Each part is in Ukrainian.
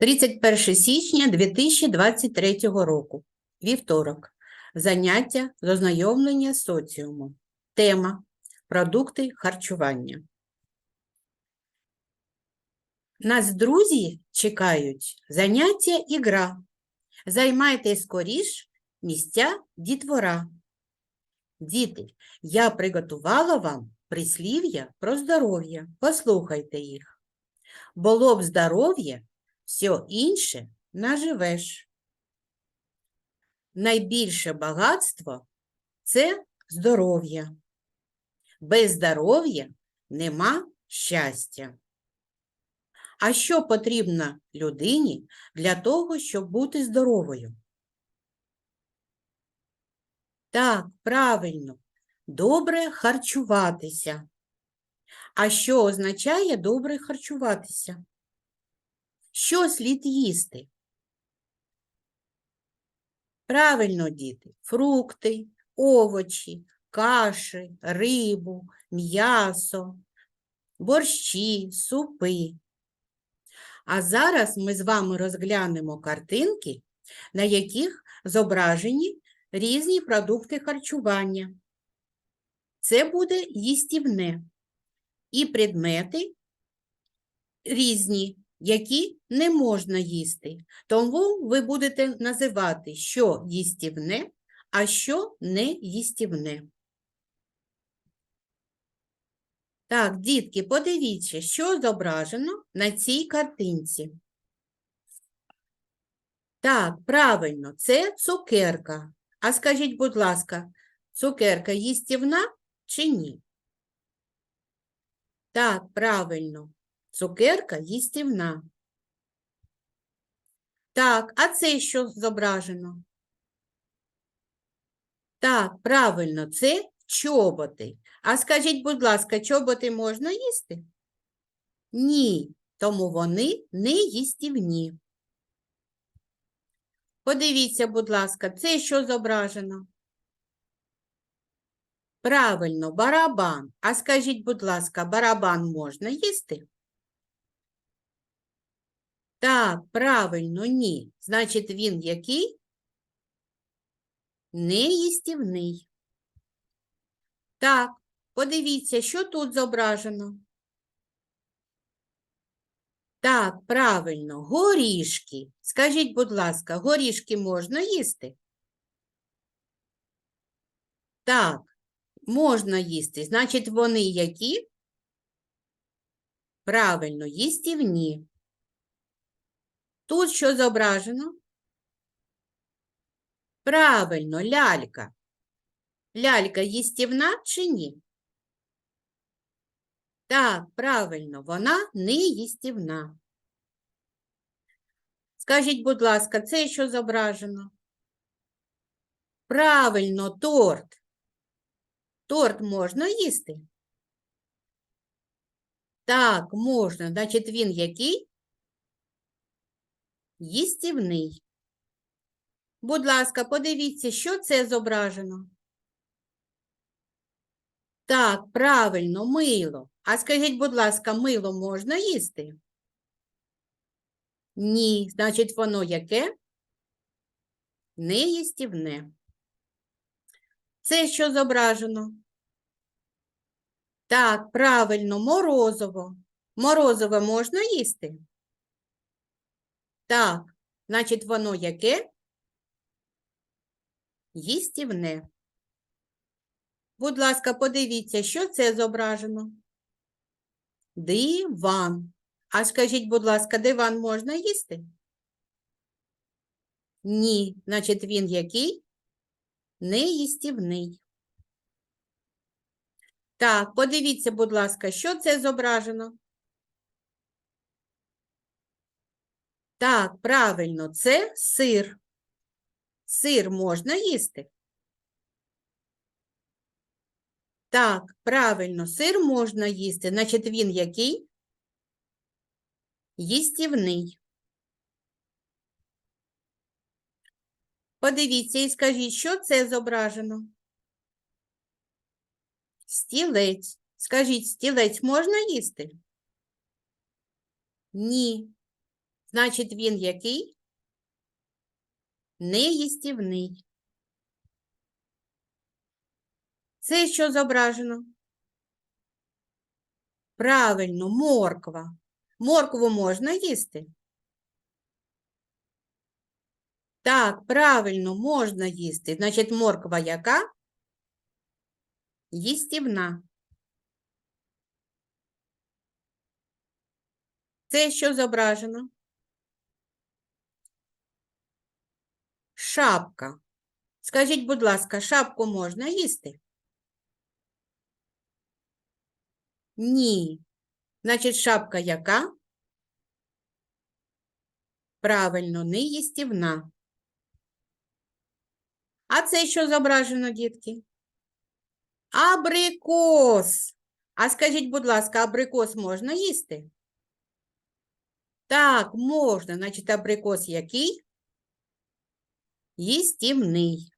31 січня 2023 року. Вівторок. Заняття з ознайомлення з соціумом. Тема продукти харчування. Нас друзі чекають заняття і гра. Займайте скоріш місця дітвора. Діти, я приготувала вам прислів'я про здоров'я. Послухайте їх. Було б здоров'я, все інше наживеш. Найбільше багатство це здоров'я. Без здоров'я нема щастя. А що потрібно людині для того, щоб бути здоровою? Так, правильно, добре харчуватися. А що означає добре харчуватися? Що слід їсти? Правильно, діти, фрукти, овочі, каші, рибу, м'ясо, борщі, супи. А зараз ми з вами розглянемо картинки, на яких зображені різні продукти харчування. Це буде їстівне і предмети різні, які не можна їсти. Тому ви будете називати, що їстівне, а що не їстівне. Так, дітки, подивіться, що зображено на цій картинці. Так, правильно, це цукерка. А скажіть, будь ласка, цукерка їстівна чи ні? Так, правильно, цукерка їстівна. Так, а це що зображено? Так, правильно, це чоботи. А скажіть, будь ласка, чоботи можна їсти? Ні, тому вони не їстівні. Подивіться, будь ласка, це що зображено? Правильно, барабан. А скажіть, будь ласка, барабан можна їсти? Так, правильно, ні. Значить, він який? Неїстівний. Так, подивіться, що тут зображено. Так, правильно, горішки. Скажіть, будь ласка, горішки можна їсти? Так, можна їсти. Значить, вони які? Правильно, їстівні. Тут що зображено? Правильно, лялька. Лялька їстівна чи ні? Так, правильно, вона не їстівна. Скажіть, будь ласка, це що зображено? Правильно, торт. Торт можна їсти? Так, можна. Значить, він який? Їстівний. Будь ласка, подивіться, що це зображено. Так, правильно, мило. А скажіть, будь ласка, мило можна їсти? Ні, значить, воно яке? Неїстівне. Це що зображено? Так, правильно, морозиво. Морозиво можна їсти? Так, значить, воно яке? Їстівне. Будь ласка, подивіться, що це зображено? Диван. А скажіть, будь ласка, диван можна їсти? Ні, значить, він який? Неїстівний. Так, подивіться, будь ласка, що це зображено? Так, правильно, це сир. Сир можна їсти? Так, правильно, сир можна їсти. Значить, він який? Їстівний. Подивіться і скажіть, що це зображено? Стілець. Скажіть, стілець можна їсти? Ні. Значить, він який? Неїстівний. Це що зображено? Правильно, морква. Моркву можна їсти? Так, правильно, можна їсти. Значить, морква яка? Їстівна. Це що зображено? Шапка. Скажіть, будь ласка, шапку можна їсти? Ні. Значить, шапка яка? Правильно, не їстівна. А це що зображено, дітки? Абрикос. А скажіть, будь ласка, абрикос можна їсти? Так, можна. Значить, абрикос який? Їстівний.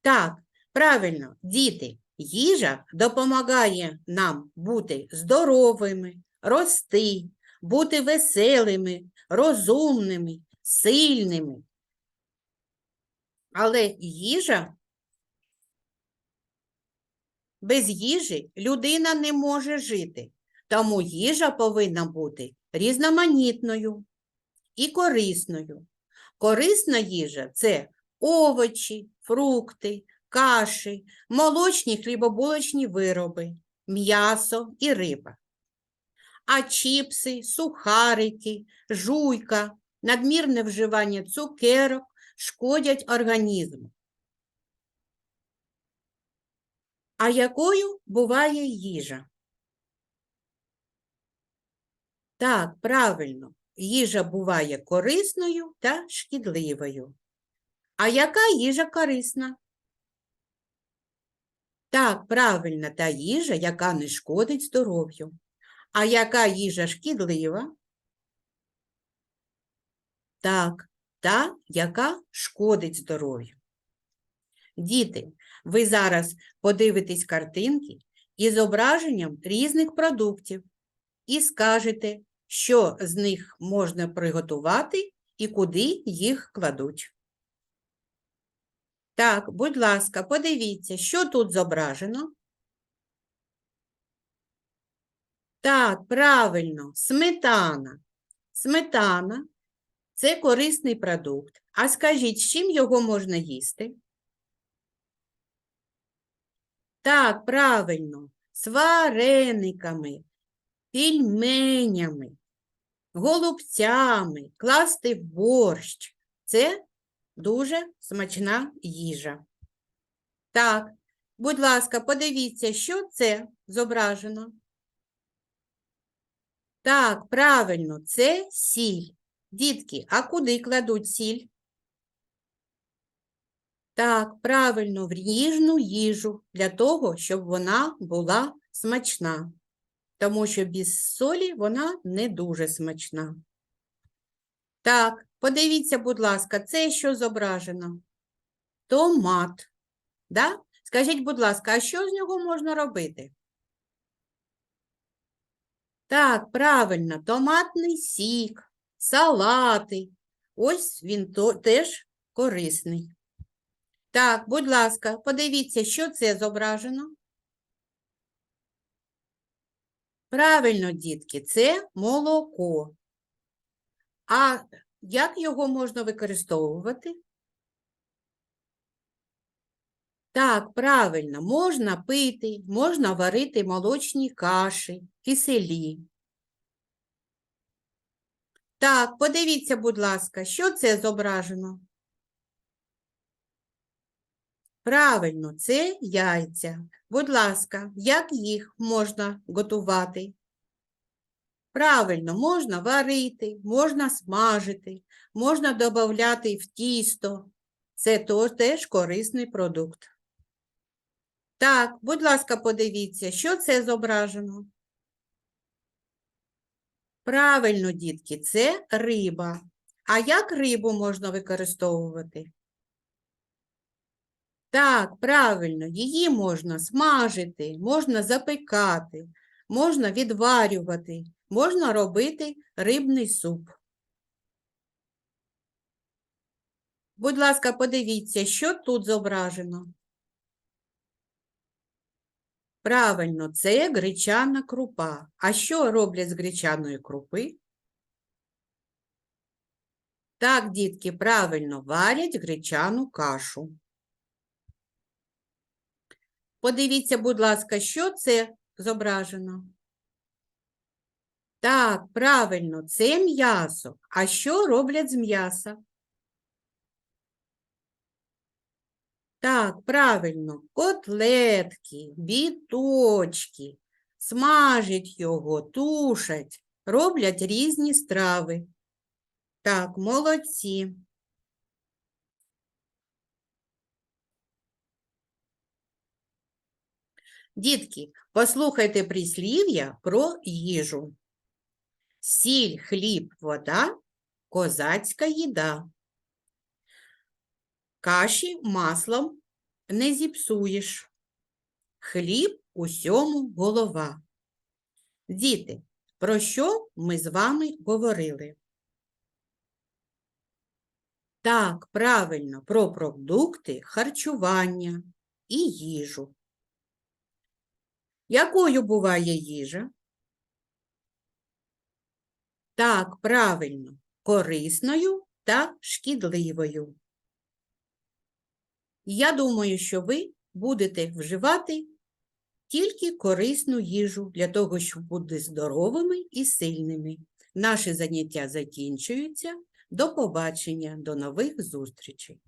Так, правильно, діти, їжа допомагає нам бути здоровими, рости, бути веселими, розумними, сильними. Але їжа без їжі людина не може жити, тому їжа повинна бути різноманітною і корисною. Корисна їжа це овочі, фрукти, каші, молочні хлібобулочні вироби, м'ясо і риба. А чіпси, сухарики, жуйка, надмірне вживання цукерок шкодять організму. А якою буває їжа? Так, правильно, їжа буває корисною та шкідливою. А яка їжа корисна? Так, правильно, та їжа, яка не шкодить здоров'ю. А яка їжа шкідлива? Так, та, яка шкодить здоров'ю. Діти, ви зараз подивитесь картинки із зображенням різних продуктів і скажете, що з них можна приготувати і куди їх кладуть. Так, будь ласка, подивіться, що тут зображено. Так, правильно, сметана. Сметана це корисний продукт. А скажіть, з чим його можна їсти? Так, правильно, з варениками, пельменями, голубцями, класти в борщ. Це дуже смачна їжа. Так, будь ласка, подивіться, що це зображено. Так, правильно, це сіль. Дітки, а куди кладуть сіль? Так, правильно, в ніжну їжу для того, щоб вона була смачна. Тому що без солі вона не дуже смачна. Так, подивіться, будь ласка, це що зображено? Томат. Да? Скажіть, будь ласка, а що з нього можна робити? Так, правильно, томатний сік, салати. Ось він то, теж корисний. Так, будь ласка, подивіться, що це зображено. Правильно, дітки, це молоко. А як його можна використовувати? Так, правильно, можна пити, можна варити молочні каші, киселі. Так, подивіться, будь ласка, що це зображено? Правильно, це яйця. Будь ласка, як їх можна готувати? Правильно, можна варити, можна смажити, можна додати в тісто. Це теж корисний продукт. Так, будь ласка, подивіться, що це зображено? Правильно, дітки, це риба. А як рибу можна використовувати? Так, правильно, її можна смажити, можна запекати, можна відварювати, можна робити рибний суп. Будь ласка, подивіться, що тут зображено. Правильно, це гречана крупа. А що роблять з гречаної крупи? Так, дітки, правильно, варять гречану кашу. Подивіться, будь ласка, що це зображено? Так, правильно, це м'ясо. А що роблять з м'яса? Так, правильно, котлетки, біточки, смажать його, тушать, роблять різні страви. Так, молодці. Дітки, послухайте прислів'я про їжу. Сіль, хліб, вода, козацька їда. Каші маслом не зіпсуєш. Хліб усьому голова. Діти, про що ми з вами говорили? Так, правильно, про продукти харчування і їжу. Якою буває їжа? Так, правильно, корисною та шкідливою. Я думаю, що ви будете вживати тільки корисну їжу для того, щоб бути здоровими і сильними. Наші заняття закінчуються. До побачення, до нових зустрічей!